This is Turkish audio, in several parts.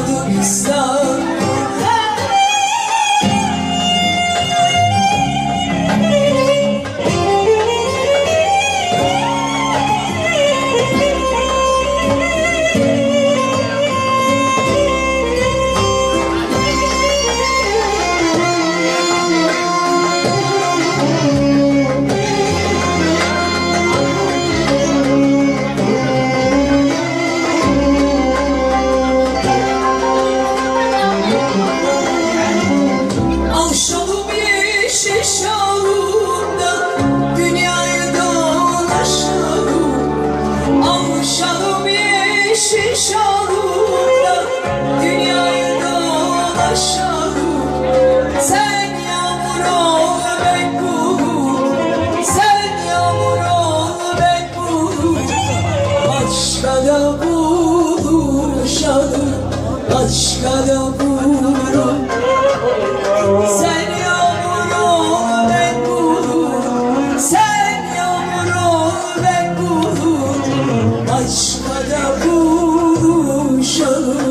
oldu gülistan yeşil şalımda Dünyayı dolaşalım Al şalım yeşil şalımda Dünyayı dolaşalım Sen yağmur ol ben bulut Sen yağmur ol ben bulut Başka da buluşalım Başka da buluşalım buluşalım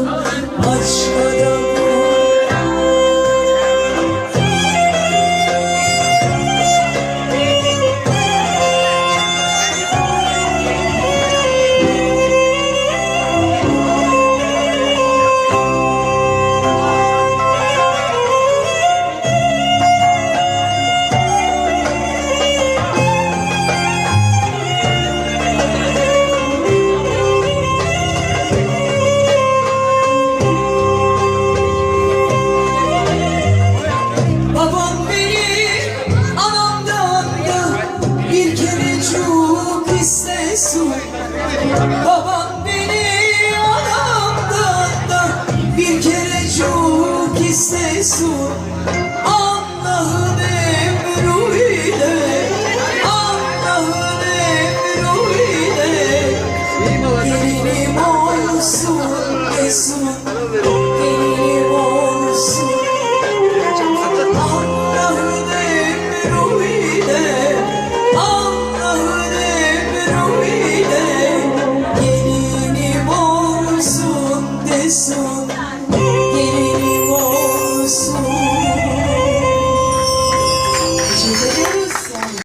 Babam benim anamdan da bir kere çok istesin